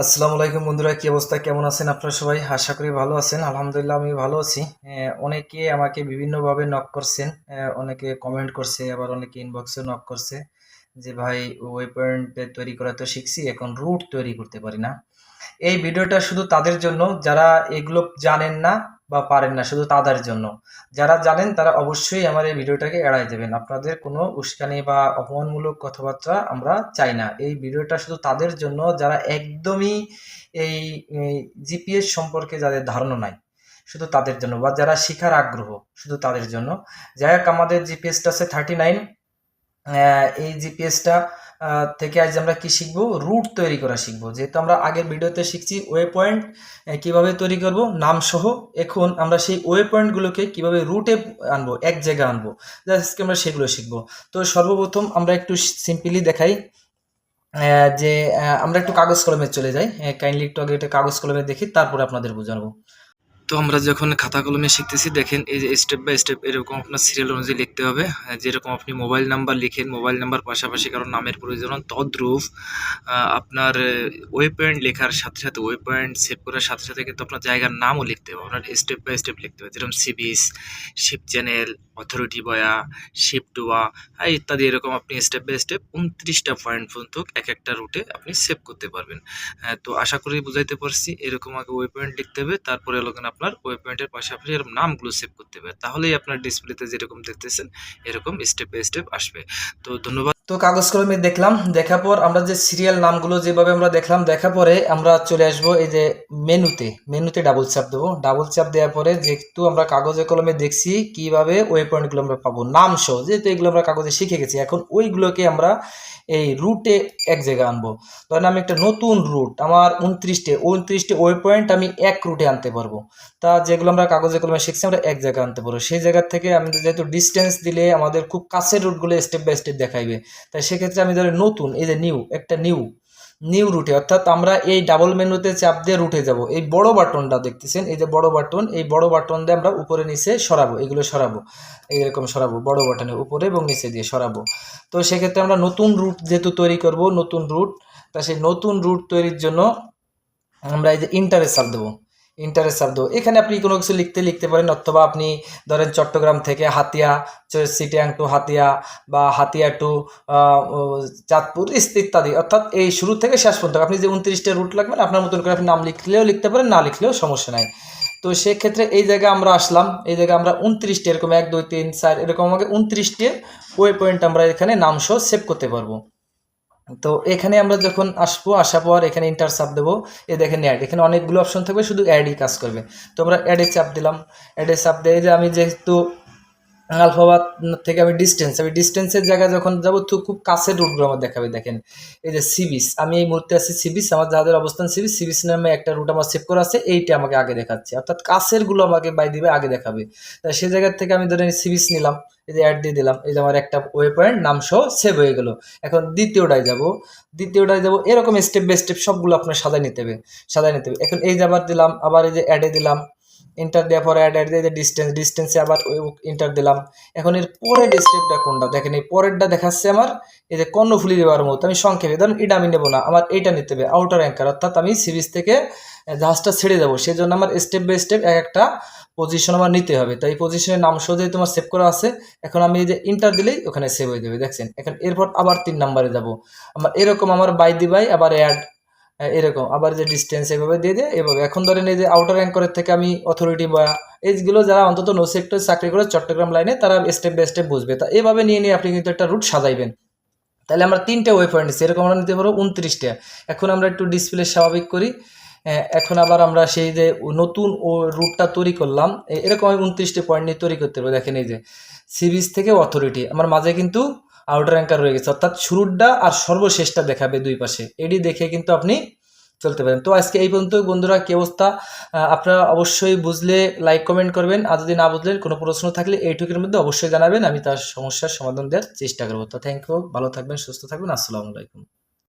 আসসালামু আলাইকুম বন্ধুরা, কি অবস্থা? কেমন আছেন আপনারা সবাই? আশা করি ভালো আছেন। আলহামদুলিল্লাহ আমি ভালো আছি। অনেকে আমাকে বিভিন্নভাবে নক করছেন। অনেকে কমেন্ট করছে, আবার অনেকে ইনবক্সে নক করছে যে, ভাই ওয়েব পয়েন্ট তৈরি করা তো শিখছি, এখন রুট তৈরি করতে পারি না। এই ভিডিওটা শুধু তাদের জন্য। যারা এগুলো জানেন না বা পারেন না, শুধু তাদের জন্য। যারা জানেন তারা অবশ্যই আমার এই ভিডিওটাকে এড়াই দেবেন। আপনাদের কোনো উস্কানি বা অপমানমূলক কথাবার্তা আমরা চাই না। এই ভিডিওটা শুধু তাদের জন্য, যারা একদমই এই জিপিএস সম্পর্কে যাদের ধারণা নাই, শুধু তাদের জন্য বা যারা শিখার আগ্রহ, শুধু তাদের জন্য। যাই হোক, আমাদের জিপিএসটা আছে থার্টি নাইন এই জিপিএসটা থেকে আজ আমরা কি শিখব? রুট তৈরি করা শিখব। যেহেতু আমরা আগের ভিডিওতে শিখছি ওয়ে পয়েন্ট কীভাবে তৈরি করব? নাম সহ এখন আমরা সেই ওয়ে পয়েন্টগুলোকে কীভাবে রুটে আনব? এক জায়গায় আনব। আজকে আমরা সেগুলো শিখব। তো সর্বপ্রথম আমরা একটু সিম্পলি দেখাই যে আমরা একটু কাগজ কলমে চলে যাই। কাইন্ডলি একটু আগে এটা কাগজ কলমে দেখি, তারপরে আপনাদের বোঝাবো। তো আমরা যখন খাতা কলমে শিখতেছি, দেখেন এই যে স্টেপ বাই স্টেপ এরকম আপনার সিরিয়াল অনুযায়ী লিখতে হবে। যেরকম আপনি মোবাইল নাম্বার লিখেন মোবাইল নাম্বার পাশাপাশি কারণ নামের প্রয়োজন, তদ্রুপ তদ্রূপ আপনার ওয়েব পয়েন্ট লেখার সাথে সাথে ওয়েব পয়েন্ট সেভ করার সাথে সাথে কিন্তু আপনার জায়গার নামও লিখতে হবে। আপনার স্টেপ বাই স্টেপ লিখতে হবে। যেরকম সিবিস ship channel authority buoy ship ডোয়া ইত্যাদি এরকম আপনি স্টেপ বাই স্টেপ উনত্রিশটা পয়েন্ট পর্যন্ত এক একটা রুটে আপনি সেভ করতে পারবেন। হ্যাঁ, তো আশা করি বুঝাইতে পারছি। এরকম আগে ওয়েব পয়েন্ট লিখতে হবে তারপরে লোকেন আপনার ওয়েব পয়েন্টের পাশাপাশি এরকম নামগুলো সেভ করতে হবে। তাহলেই আপনার ডিসপ্লেতে যেরকম দেখতেছেন এরকম স্টেপ বাই স্টেপ আসবে। তো ধন্যবাদ। তো কাগজ কলমে দেখলাম, দেখার পর আমরা যে সিরিয়াল নামগুলো যেভাবে আমরা দেখলাম, দেখার পরে আমরা চলে আসব এই যে মেনুতে। মেনুতে ডাবল চাপ দেবো। ডাবল চাপ দেওয়ার পরে যেহেতু আমরা কাগজে কলমে দেখছি কীভাবে ওয়েব পয়েন্টগুলো আমরা পাবো। নাম সহ, যেহেতু এগুলো আমরা কাগজে শিখে গেছি, এখন ওইগুলোকে আমরা এই রুটে এক জায়গায় আনব। ধরেন আমি একটা নতুন রুট আমার উনত্রিশটে উনত্রিশটে ওয়েব পয়েন্ট আমি এক রুটে আনতে পারব। তা যেগুলো আমরা কাগজে কলমে শিখছি, আমরা এক জায়গায় আনতে পারব। সেই জায়গা থেকে আমি যেহেতু ডিস্টেন্স দিলে আমাদের খুব কাছের রুটগুলো স্টেপ বাই স্টেপ দেখাইবে। তাই সেক্ষেত্রে আমি ধরে নতুন, এই যে নিউ একটা নিউ নিউ রুটে অর্থাৎ আমরা এই ডাবল মেনুতে চাপ দিয়ে রুটে যাব। এই বড় বাটনটা দেখতেছেন, এই যে বড় বাটন, এই বড় বাটন দিয়ে আমরা উপরে, নিচে সরাবো, এগুলো সরাবো এইরকম সরাবো, বড় বাটনের উপরে এবং নিচে দিয়ে সরাবো। তো সেক্ষেত্রে আমরা নতুন রুট যেহেতু তৈরি করব, নতুন রুট তা সেই নতুন রুট তৈরির জন্য আমরা এই যে ইন্টারেস্ট চাপ দেবো। ইন্টারেস্ট শব্দ। এখানে আপনি কোনো কিছু লিখতে লিখতে পারেন, অথবা আপনি ধরেন চট্টগ্রাম থেকে হাতিয়া সিটিয়াং টু হাতিয়া বা হাতিয়া টু চাঁদপুর ইত্যাদি অর্থাৎ এই শুরু থেকে শেষ পর্যন্ত। আপনি যে উনত্রিশটা রুট লাগবেন আপনার মতন করে আপনি নাম লিখলেও লিখতে পারেন, না লিখলেও সমস্যা নাই। তো সেক্ষেত্রে এই জায়গায় আমরা আসলাম। এই জায়গায় আমরা উনত্রিশটি, এরকম এক, দুই, তিন, চার, এরকম আমাকে উনত্রিশটি ওয়ে পয়েন্ট আমরা এখানে নাম সহ সেভ করতে পারব। তো এখানে আমরা যখন আসব, আসার পর এখানে ইন্টার চাপ দেবো। এ দেখেন অ্যাড এখানে অনেকগুলো অপশন থাকবে, শুধু অ্যাডই কাজ করবে। তো আমরা অ্যাডে চাপ দিলাম। অ্যাডে চাপ দিয়ে যে আমি যেহেতু আলফাবাদ থেকে আমি ডিস্টেন্স আমি ডিস্টেন্সের জায়গায় যখন যাব তো খুব কাছের রুটগুলো আমার দেখাবে, দেখেন। এই যে সিবিস আমি এই মুহূর্তে আছি সিবিস আমার যাদের অবস্থান সিবিস সিবিস নামে একটা রুট আমার সেভ করা আছে, এইটা আমাকে আগে দেখাচ্ছে। অর্থাৎ কাছেরগুলো আমাকে বাই দিবে আগে দেখাবে। সেই জায়গা থেকে আমি ধরেন সিবিস নিলাম, এই যে অ্যাড দিয়ে দিলাম, এই যে আমার একটা ওয়ে পয়েন্ট নাম সহ সেভ হয়ে গেল। এখন দ্বিতীয়টায় যাব দ্বিতীয়টায় যাব, এরকম স্টেপ বাই স্টেপ সবগুলো আপনার সাজায় নিতে হবে, সাজায় নিতে হবে। এখন এই যে আবার দিলাম, আবার এই যে অ্যাডে দিলাম ইন্টার দেওয়ার পরে অ্যাড অ্যাড দিয়ে ডিস্টেন্স ডিস্টেন্সে আবার ইন্টার দিলাম। এখন এর পরের স্টেপটা কোনটা? দেখেন এই পরেরটা দেখাচ্ছে আমার, এই যে কর্ণফুলি দেওয়ার মতো। আমি সংক্ষেপে, ধরুন এটা আমি নেব না, আমার এইটা নিতে হবে আউটার অ্যাঙ্কার অর্থাৎ আমি সিরিজ থেকে জাহাজটা ছেড়ে যাব সেই জন্য আমার স্টেপ বাই স্টেপ এক একটা পজিশন আমার নিতে হবে। তাই পজিশনের নাম সোজাই তোমার সেভ করা আছে। এখন আমি এই যে ইন্টার দিলেই ওখানে সেভ হয়ে যাবে, দেখছেন? এখন এরপর আবার তিন নাম্বারে যাব। আমার এরকম আমার বাই দি বাই আবার অ্যাড এরকম। আবার যে ডিস্টেন্স এভাবে দিয়ে দিয়ে এভাবে এখন ধরেন এই যে আউটার অ্যাঙ্করের থেকে আমি অথরিটি বা এইগুলো যারা অন্তত নো সেক্টর চাকরি করে চট্টগ্রাম লাইনে তারা স্টেপ বাই স্টেপ বুঝবে। তা এভাবে নিয়ে নিয়ে আপনি কিন্তু একটা রুট সাজাইবেন। তাহলে আমরা তিনটে ওয়ে পয়েন্ট নিচ্ছি। এরকম আমরা নিতে পারব উনত্রিশটা। এখন আমরা একটু ডিসপ্লে স্বাভাবিক করি। এখন আবার আমরা সেই যে নতুন ও রুটটা তৈরি করলাম এরকম আমি উনত্রিশটি পয়েন্ট নিয়ে তৈরি করতে পারব। দেখেন এই যে সিরিজ থেকে অথরিটি আমার মাঝে কিন্তু আউটার অ্যাঙ্কার রয়ে গেছে। অর্থাৎ শুরুটা আর সর্বশেষটা দেখাবে দুই পাশে। এটি দেখে কিন্তু আপনি চলতে পারেন। তো আজকে এই পর্যন্ত বন্ধুরা, কি অবস্থা? আপনারা অবশ্যই বুঝলে লাইক কমেন্ট করবেন। আর যদি না বুঝলেন, কোনো প্রশ্ন থাকলে এইটুকুর মধ্যে অবশ্যই জানাবেন। আমি তার সমস্যার সমাধান দেওয়ার চেষ্টা করব। তো থ্যাংক ইউ ভালো থাকবেন, সুস্থ থাকবেন। আসসালামু আলাইকুম।